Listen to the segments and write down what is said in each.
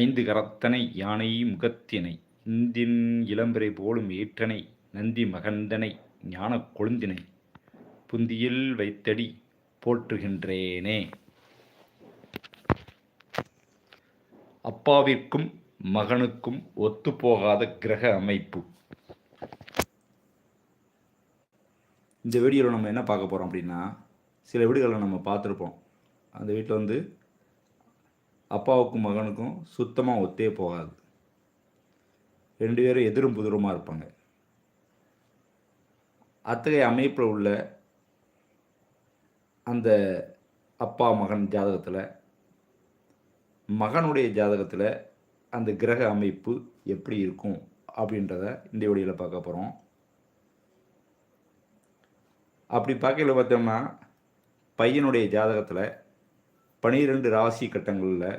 ஐந்து கரத்தனை யானை முகத்தினை இந்தின் இளம்பிறை போலும் ஏற்றனை நந்தி மகந்தனை ஞான கொழுந்தினை புந்தியில் வைத்தடி போற்றுகின்றேனே. அப்பாவிற்கும் மகனுக்கும் ஒத்துப்போகாத கிரக அமைப்பு. இந்த வீடியோவில் நம்ம என்ன பார்க்க போகிறோம் அப்படின்னா சில வீடுகளை நம்ம பார்த்துருப்போம். அந்த வீட்டில் வந்து அப்பாவுக்கும் மகனுக்கும் சுத்தமாக ஒத்தே போகாது. ரெண்டு பேரும் எதிரும் புதிருமாக இருப்பாங்க. அத்தகைய அமைப்பில் உள்ள அந்த அப்பா மகன் ஜாதகத்தில் மகனுடைய ஜாதகத்தில் அந்த கிரக அமைப்பு எப்படி இருக்கும் அப்படின்றத இந்த வீடியோவில் பார்க்க போகிறோம் அப்படி பார்க்கல பார்த்தோம்னா பையனுடைய ஜாதகத்தில் பனிரெண்டு ராசி கட்டங்களில்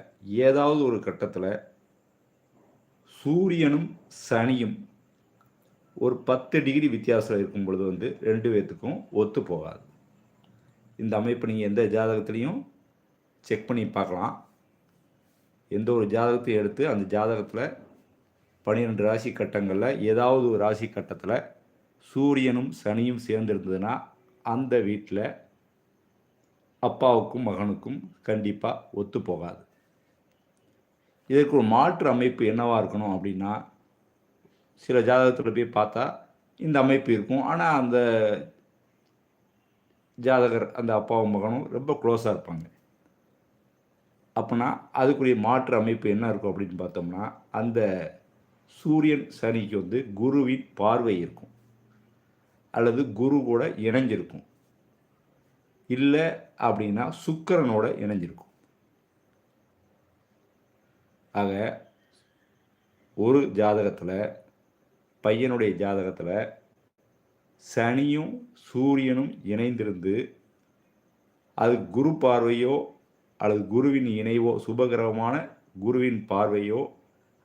ஏதாவது ஒரு கட்டத்தில் சூரியனும் சனியும் ஒரு பத்து டிகிரி வித்தியாசம் இருக்கும் பொழுது வந்து ரெண்டு பேர்த்துக்கும் ஒத்து போகாது. இந்த அமைப்பு நீங்கள் எந்த ஜாதகத்துலேயும் செக் பண்ணி பார்க்கலாம். எந்த ஒரு ஜாதகத்தையும் எடுத்து அந்த ஜாதகத்தில் பன்னிரெண்டு ராசி கட்டங்களில் ஏதாவது ஒரு ராசி கட்டத்தில் சூரியனும் சனியும் சேர்ந்துருந்ததுன்னா அந்த வீட்டில் அப்பாவுக்கும் மகனுக்கும் கண்டிப்பாக ஒத்து போகாது. இதற்கு ஒரு மாற்று அமைப்பு என்னவாக இருக்கணும் அப்படின்னா சில ஜாதகத்தில் போய் பார்த்தா இந்த அமைப்பு இருக்கும். ஆனால் அந்த ஜாதகர் அந்த அப்பாவும் மகனும் ரொம்ப க்ளோஸாக இருப்பாங்க. அப்போனா அதுக்குரிய மாற்று அமைப்பு என்ன இருக்கும் அப்படின்னு பார்த்தோம்னா அந்த சூரியன் சனிக்கு வந்து குருவின் பார்வை இருக்கும். அல்லது குரு கூட இணைஞ்சிருக்கும். இல்லை அப்படின்னா சுக்கரனோட இணைஞ்சிருக்கும். ஆக ஒரு ஜாதகத்தில் பையனுடைய ஜாதகத்தில் சனியும் சூரியனும் இணைந்திருந்து அது குரு பார்வையோ அல்லது குருவின் இணைவோ சுபகிரகமான குருவின் பார்வையோ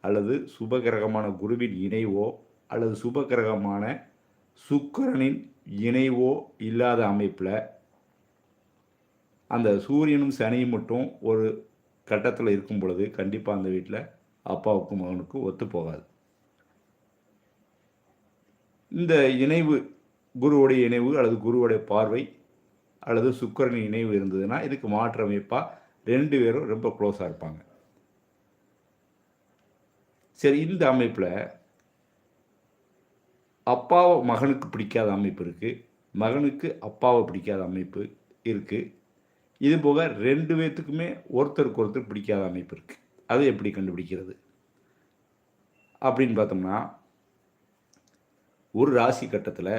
அல்லது சுபகிரகமான குருவின் இணைவோ அல்லது சுபகிரகமான சுக்கரனின் இணைவோ இல்லாத அமைப்பில் அந்த சூரியனும் சனியும் மட்டும் ஒரு கட்டத்தில் இருக்கும் பொழுது கண்டிப்பாக அந்த வீட்டில் அப்பாவுக்கும் மகனுக்கும் ஒத்து போகாது. இந்த இணைவு குருவுடைய இணைவு அல்லது குருவுடைய பார்வை அல்லது சுக்கரனின் இணைவு இருந்ததுன்னா இதுக்கு மாற்று அமைப்பாக ரெண்டு பேரும் ரொம்ப க்ளோஸாக இருப்பாங்க. சரி இந்த அமைப்பில் அப்பாவை மகனுக்கு பிடிக்காத அமைப்பு இருக்குது மகனுக்கு அப்பாவை பிடிக்காத அமைப்பு இருக்குது இது போக ரெண்டு பேர்த்துக்குமே ஒருத்தருக்கு ஒருத்தர் பிடிக்காத அமைப்பு இருக்குது அது எப்படி கண்டுபிடிக்கிறது? அப்படின்னு பார்த்தோம்னா ஒரு ராசி கட்டத்தில்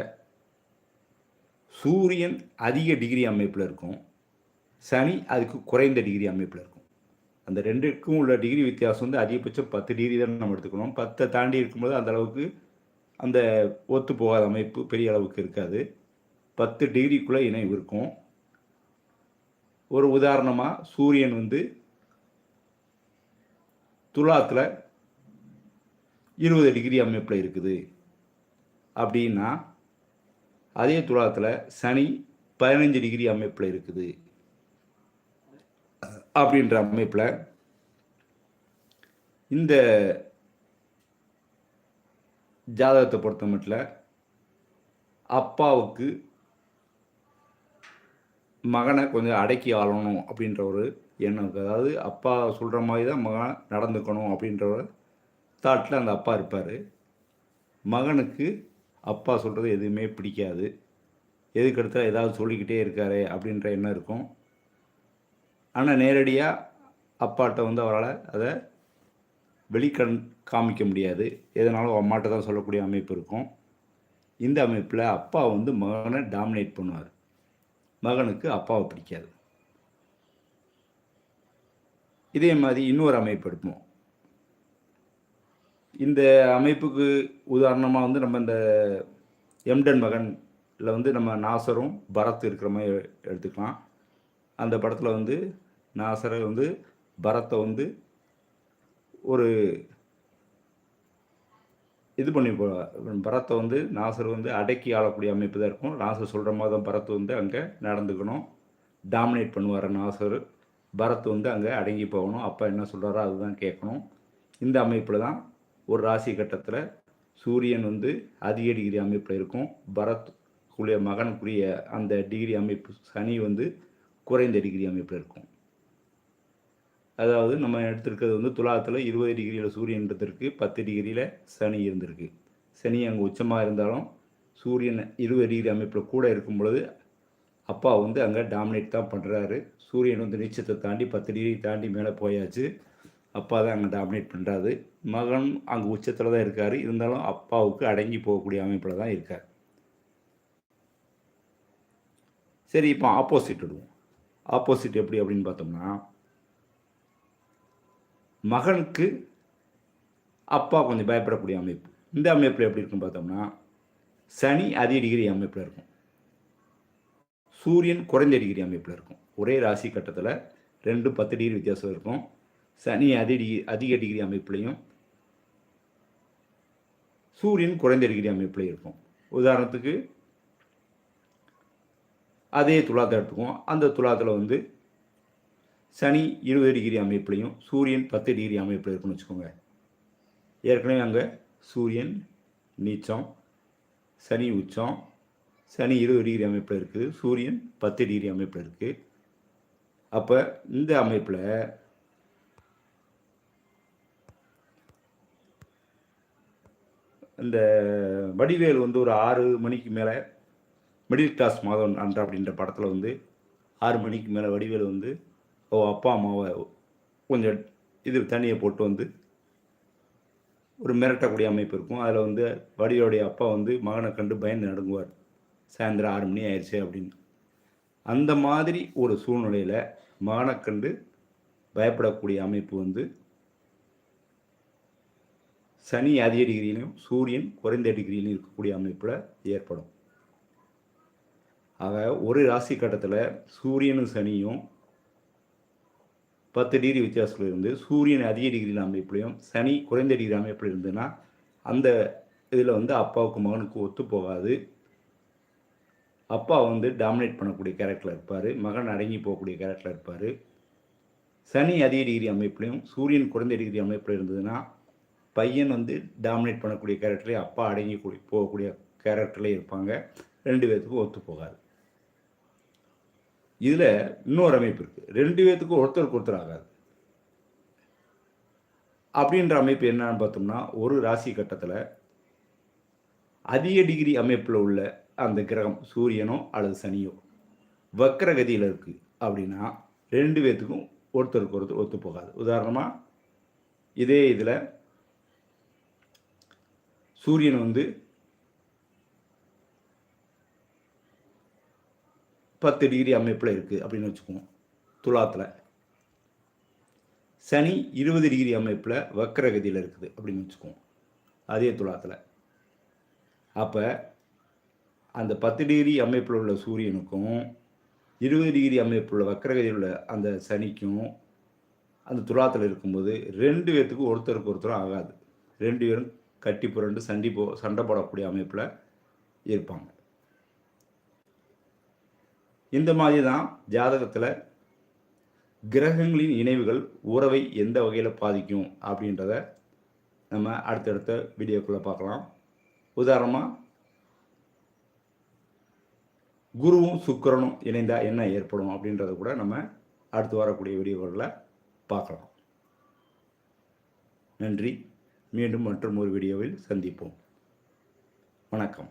சூரியன் அதிக டிகிரி அமைப்பில் இருக்கும். சனி அதுக்கு குறைந்த டிகிரி அமைப்பில் இருக்கும். அந்த ரெண்டுக்கும் உள்ள டிகிரி வித்தியாசம் வந்து அதிகபட்சம் பத்து டிகிரி தான் நம்ம எடுத்துக்கணும். பத்தை தாண்டி இருக்கும்போது அந்த அளவுக்கு அந்த ஒத்து போகாத அமைப்பு பெரிய அளவுக்கு இருக்காது. பத்து டிகிரிக்குள்ளே இணைவு இருக்கும். ஒரு உதாரணமாக சூரியன் வந்து துலாத்தில் இருபது டிகிரி அமைப்பில் இருக்குது. அப்படின்னா அதே துலாத்தில் சனி பதினஞ்சு டிகிரி அமைப்பில் இருக்குது. அப்படின்ற அமைப்பில் இந்த ஜாதகத்தை பொறுத்த மட்டும் அப்பாவுக்கு மகனை கொஞ்சம் அடக்கி ஆளணும் அப்படின்ற ஒரு எண்ணம் இருக்குது அதாவது அப்பா சொல்கிற மாதிரி தான் மகன் நடந்துக்கணும் அப்படின்ற ஒரு தாட்டில் அந்த அப்பா இருப்பார். மகனுக்கு அப்பா சொல்கிறது எதுவுமே பிடிக்காது. எதுக்கடுத்தால் ஏதாவது சொல்லிக்கிட்டே இருக்காரு அப்படின்ற எண்ணம் இருக்கும். ஆனால் நேரடியாக அப்பாட்ட வந்து அவரால் அதை வெளிக்கண் காமிக்க முடியாது. எதனாலும் அம்மாட்ட தான் சொல்லக்கூடிய அமைப்பு இருக்கும். இந்த அமைப்பில் அப்பா வந்து மகனை டாமினேட் பண்ணுவார். மகனுக்கு அப்பாவை பிடிக்காது. இதே மாதிரி இன்னொரு அமைப்பு எடுப்போம். இந்த அமைப்புக்கு உதாரணமாக வந்து நம்ம இந்த எம்டன் மகனில் வந்து நம்ம நாசரும் பரத் இருக்கிற மாதிரி எடுத்துக்கலாம். அந்த படத்தில் வந்து நாசரை வந்து பரத்தை வந்து ஒரு இது பண்ணி போ பரத்தை வந்து நாசர் வந்து அடக்கி ஆளக்கூடிய அமைப்பு தான் இருக்கும். நாசர் சொல்கிற மாதிரி தான் பரத் வந்து அங்கே நடந்துக்கணும். டாமினேட் பண்ணுவார் நாசர். பரத் வந்து அங்கே அடங்கி போகணும். அப்பா என்ன சொல்கிறாரோ அதுதான் கேட்கணும். இந்த அமைப்பில் தான் ஒரு ராசி கட்டத்தில் சூரியன் வந்து அதிக டிகிரி அமைப்பில் இருக்கும். பரத் குளிய மகனுக்குரிய அந்த டிகிரி அமைப்பு சனி வந்து குறைந்த டிகிரி அமைப்பில் இருக்கும். அதாவது நம்ம எடுத்திருக்கிறது வந்து துலாத்தில் இருபது டிகிரியில் சூரியன் இருந்திருக்கு பத்து டிகிரியில் சனி இருந்திருக்கு. சனி அங்கே உச்சமாக இருந்தாலும் சூரியன் இருபது டிகிரி அமைப்பில் கூட இருக்கும் பொழுது அப்பா வந்து அங்கே டாமினேட் தான் பண்ணுறாரு சூரியன் வந்து நீச்சத்தை தாண்டி பத்து டிகிரி தாண்டி மேலே போயாச்சு. அப்பா தான் அங்கே டாமினேட் பண்ணுறாரு மகன் அங்கே உச்சத்தில் தான் இருக்கார். இருந்தாலும் அப்பாவுக்கு அடங்கி போகக்கூடிய அமைப்பில் தான் இருக்கார். சரி இப்போ ஆப்போசிட் விடுவோம். ஆப்போசிட் எப்படி அப்படின்னு பார்த்தோம்னா மகனுக்கு அப்பா கொஞ்சம் பயப்படக்கூடிய அமைப்பு. இந்த அமைப்பில் எப்படி இருக்குன்னு பார்த்தோம்னா சனி அதிக டிகிரி அமைப்பில் இருக்கும். சூரியன் குறைந்த டிகிரி அமைப்பில் இருக்கும். ஒரே ராசி கட்டத்தில் ரெண்டு பத்து டிகிரி வித்தியாசம் இருக்கும். சனி அதிக டிகிரி அதிக டிகிரி அமைப்புலையும் சூரியன் குறைந்த டிகிரி அமைப்பில் இருக்கும். உதாரணத்துக்கு அதே துலாத்தை எடுத்துக்குவோம். அந்த துலாத்தில் வந்து சனி இருபது டிகிரி அமைப்புலையும் சூரியன் பத்து டிகிரி அமைப்பில் இருக்குன்னு வச்சுக்கோங்க. ஏற்கனவே அங்கே சூரியன் நீச்சம் சனி உச்சம் சனி இருபது டிகிரி அமைப்பில் இருக்குது சூரியன் பத்து டிகிரி அமைப்பில் இருக்குது அப்போ இந்த அமைப்பில் இந்த வடிவேல் வந்து ஒரு ஆறு மணிக்கு மேலே மிடில் கிளாஸ் மாதவன் அன்றா அப்படின்ற படத்தில் வந்து ஆறு மணிக்கு மேலே வடிவேல் வந்து அப்பா அம்மாவை கொஞ்சம் இது தண்ணியை போட்டு வந்து ஒரு மிரட்டக்கூடிய அமைப்பு இருக்கும். அதில் வந்து வடியோடைய அப்பா வந்து மகனை கண்டு பயந்து நடுங்குவார். சாயந்தரம் ஆறு மணி ஆயிடுச்சு அப்படின்னு. அந்த மாதிரி ஒரு சூழ்நிலையில் மகனை கண்டு பயப்படக்கூடிய அமைப்பு வந்து சனி அதிக டிகிரியிலையும் சூரியன் குறைந்த டிகிரியிலையும் இருக்கக்கூடிய அமைப்பில் ஏற்படும். ஆக ஒரு ராசி கட்டத்தில் சூரியனும் சனியும் பத்து டிகிரி வித்தியாசத்தில் இருந்து சூரியன் அதிக டிகிரியில் அமைப்புலையும் சனி குறைந்த டிகிரி அமைப்பில் இருந்ததுன்னா அந்த இதில் வந்து அப்பாவுக்கு மகனுக்கு ஒத்து போகாது. அப்பா வந்து டாமினேட் பண்ணக்கூடிய கேரக்டரில் இருப்பார். மகன் அடங்கி போகக்கூடிய கேரக்டரில் இருப்பார். சனி அதிக டிகிரி அமைப்புலையும் சூரியன் குறைந்த டிகிரி அமைப்பில் இருந்ததுன்னா பையன் வந்து டாமினேட் பண்ணக்கூடிய கேரக்டர்லேயே அப்பா அடங்கி கூடி போகக்கூடிய கேரக்டர்லேயே இருப்பாங்க. ரெண்டு பேர்த்துக்கும் ஒத்து போகாது. இதில் இன்னொரு அமைப்பு இருக்குது ரெண்டு பேர்த்துக்கும் ஒருத்தருக்கு ஒருத்தர் ஆகாது. அப்படின்ற அமைப்பு என்னன்னு பார்த்தோம்னா ஒரு ராசி கட்டத்தில் அதிக டிகிரி அமைப்பில் உள்ள அந்த கிரகம் சூரியனோ அல்லது சனியோ வக்கரகதியில் இருக்குது அப்படின்னா ரெண்டு பேர்த்துக்கும் ஒருத்தருக்கு ஒருத்தர் ஒத்து போகாது. உதாரணமாக இதே இதில் சூரியன் வந்து பத்து டிகிரி அமைப்பில் இருக்குது அப்படின்னு வச்சுக்குவோம். துலாத்தில். சனி இருபது டிகிரி அமைப்பில் வக்கரகதியில் இருக்குது அப்படின்னு வச்சுக்குவோம். அதே துலாத்தில். அப்போ அந்த பத்து டிகிரி அமைப்பில் உள்ள சூரியனுக்கும் இருபது டிகிரி அமைப்பில் உள்ள வக்கரகதியில் உள்ள அந்த சனிக்கும் அந்த துலாத்தில் இருக்கும்போது ரெண்டு பேர்த்துக்கும் ஒருத்தருக்கு ஒருத்தரும் ஆகாது. ரெண்டு பேரும் கட்டி புரண்டு சண்டி போ சண்டை போடக்கூடிய அமைப்பில் இருப்பாங்க. இந்த மாதிரி தான் ஜாதகத்தில் கிரகங்களின் இணைவுகள் உறவை எந்த வகையில் பாதிக்கும் அப்படின்றத நம்ம அடுத்தடுத்த வீடியோக்குள்ளே பார்க்கலாம். உதாரணமாக குருவும் சுக்கரனும் இணைந்தால் என்ன ஏற்படும் அப்படின்றத கூட நம்ம அடுத்து வரக்கூடிய வீடியோக்களில் பார்க்கலாம். நன்றி. மீண்டும் மற்றும் ஒரு வீடியோவில் சந்திப்போம். வணக்கம்.